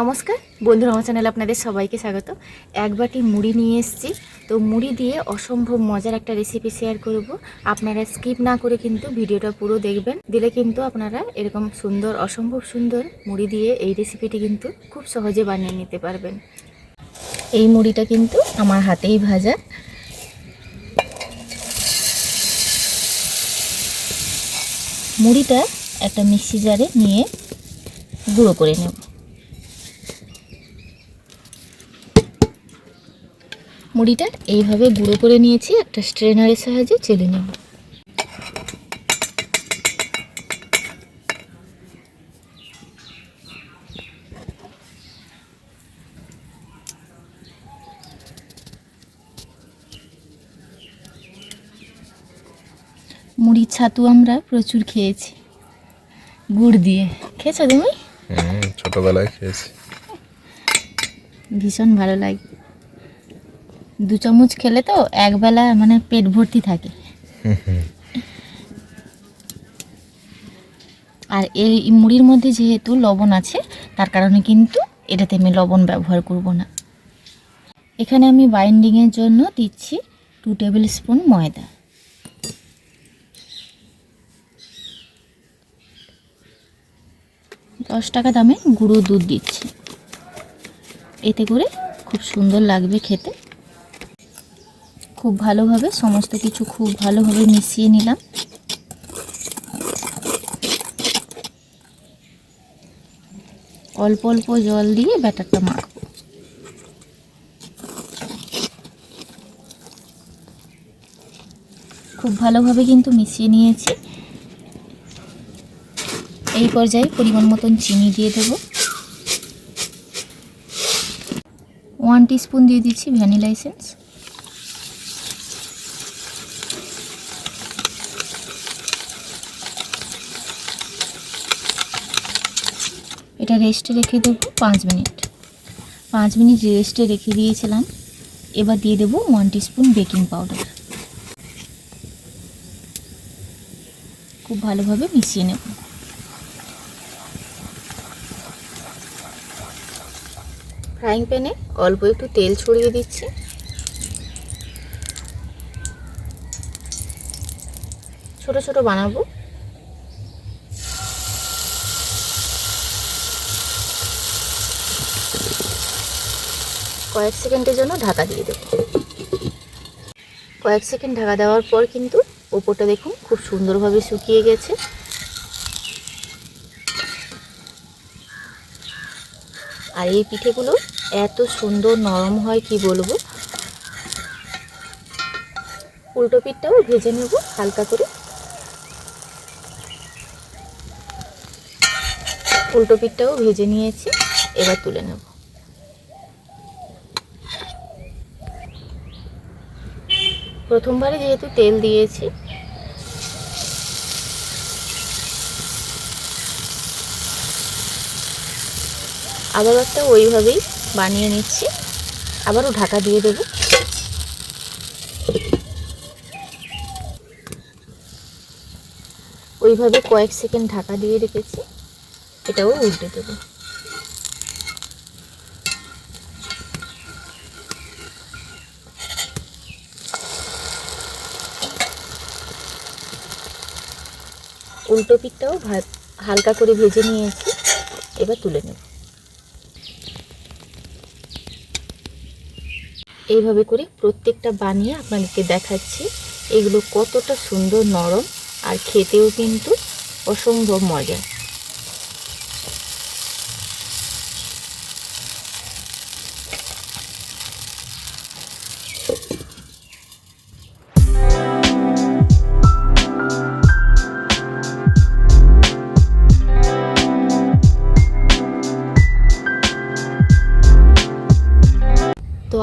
নমস্কার। বন্ধুরা, আমার চ্যানেলে আপনাদের সবাইকে স্বাগত। এক বাটি মুড়ি নিয়ে এসেছি। তো মুড়ি দিয়ে অসম্ভব মজার একটা রেসিপি শেয়ার করব। আপনারা স্কিপ না করে কিন্তু ভিডিওটা পুরো দেখবেন। দিলে কিন্তু আপনারা এরকম সুন্দর, অসম্ভব সুন্দর মুড়ি দিয়ে এই রেসিপিটি কিন্তু খুব সহজে বানিয়ে নিতে পারবেন। এই মুড়িটা কিন্তু আমার হাতেই ভাজা। মুড়িটা একটা মিক্সি জারে নিয়ে গুঁড়ো করে নেব। মুড়িটা এইভাবে গুঁড়ো করে নিয়েছি একটা স্ট্রেনারের সাহায্যে চেলে নেব। মুড়ির ছাতু আমরা প্রচুর খেয়েছি গুড় দিয়ে। খেয়েছো তুমি? হুম ছোটবেলায় খেয়েছি। ভীষণ ভালো লাগে দু চামচ খেলে তো একবেলা মানে পেট ভর্তি থাকে। আর এই মুড়ির মধ্যে যেহেতু লবণ আছে, তার কারণে কিন্তু এটাতে আমি লবণ ব্যবহার করব না। এখানে আমি বাইন্ডিংয়ের জন্য দিচ্ছি টু টেবিল স্পুন ময়দা। দশ টাকা দামে গুঁড়ো দুধ দিচ্ছি। এতে করে খুব সুন্দর লাগবে খেতে। খুব ভালোভাবে, সমস্ত কিছু খুব ভালোভাবে মিশিয়ে নিলাম। অল্প অল্প জল দিয়ে ব্যাটারটা মাখবো। খুব ভালোভাবে কিন্তু মিশিয়ে নিয়েছি। এই পর্যায়ে পরিমাণ মতন চিনি দিয়ে দেবো। ওয়ান টিস্পুন দিয়ে দিচ্ছি ভ্যানিলা এসেন্স। এটা রেস্টে রেখে দেবো পাঁচ মিনিট। পাঁচ মিনিট রেস্টে রেখে দিয়েছিলাম। এবার দিয়ে দেবো ওয়ান টিস্পুন বেকিং পাউডার খুব ভালোভাবে মিশিয়ে নেব। ফ্রাইং প্যানে অল্প একটু তেল ছড়িয়ে দিচ্ছি। ছোট ছোট বানাবো। কয়েক সেকেন্ডের জন্য ঢাকা দিয়ে দেবো। কয়েক সেকেন্ড ঢাকা দেওয়ার পর কিন্তু ওপরটা দেখুন খুব সুন্দরভাবে শুকিয়ে গেছে। আর এই পিঠেগুলো এত সুন্দর নরম হয় কি বলব? উল্টো পিঠটাও ভেজে নেব হালকা করে। উল্টো পিঠটাও ভেজে নিয়েছি, এবার তুলে নেব। প্রথমবারে যেহেতু তেল দিয়েছি। আবার একটা ওইভাবেই বানিয়ে নিচ্ছি। আবারও ঢাকা দিয়ে দেব। ওইভাবে কয়েক সেকেন্ড ঢাকা দিয়ে রেখেছি। এটাও উল্টে দেবো। উল্টো পিঠটাও হালকা করে ভেজে নিয়েছি। এবার তুলে নেব। এইভাবে করে প্রত্যেকটা বানিয়ে আপনাদেরকে দেখাচ্ছি। এগুলো কতটা সুন্দর নরম আর খেতেও কিন্তু অসম্ভব মজা।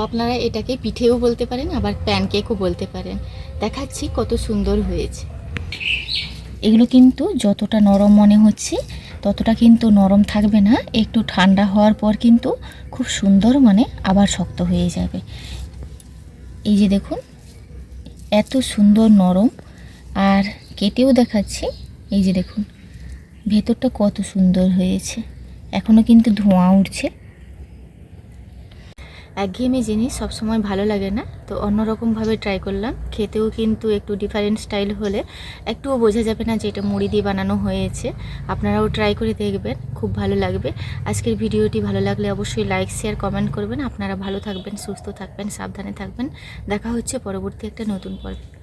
আপনারা এটাকে পিঠেও বলতে পারেন, আবার প্যানকেকও বলতে পারেন। দেখাচ্ছি কত সুন্দর হয়েছে। এগুলো কিন্তু যতটা নরম মনে হচ্ছে, ততটা কিন্তু নরম থাকবে না। একটু ঠান্ডা হওয়ার পর কিন্তু খুব সুন্দর মানে আবার শক্ত হয়ে যাবে। এই যে দেখুন, এত সুন্দর নরম। আর কেটেও দেখাচ্ছি, এই যে দেখুন, ভেতরটা কত সুন্দর হয়েছে। এখনও কিন্তু ধোঁয়া উঠছে। একঘেয়েমি জিনিস সবসময় ভালো লাগে না। তো অন্যরকমভাবে ট্রাই করলাম। খেতেও কিন্তু একটু ডিফারেন্ট স্টাইল হলে একটুও বোঝা যাবে না যে এটা মুড়ি দিয়ে বানানো হয়েছে। আপনারাও ট্রাই করে দেখবেন, খুব ভালো লাগবে। আজকের ভিডিওটি ভালো লাগলে অবশ্যই লাইক শেয়ার কমেন্ট করবেন। আপনারা ভালো থাকবেন, সুস্থ থাকবেন, সাবধানে থাকবেন। দেখা হচ্ছে পরবর্তী একটা নতুন পর্বে।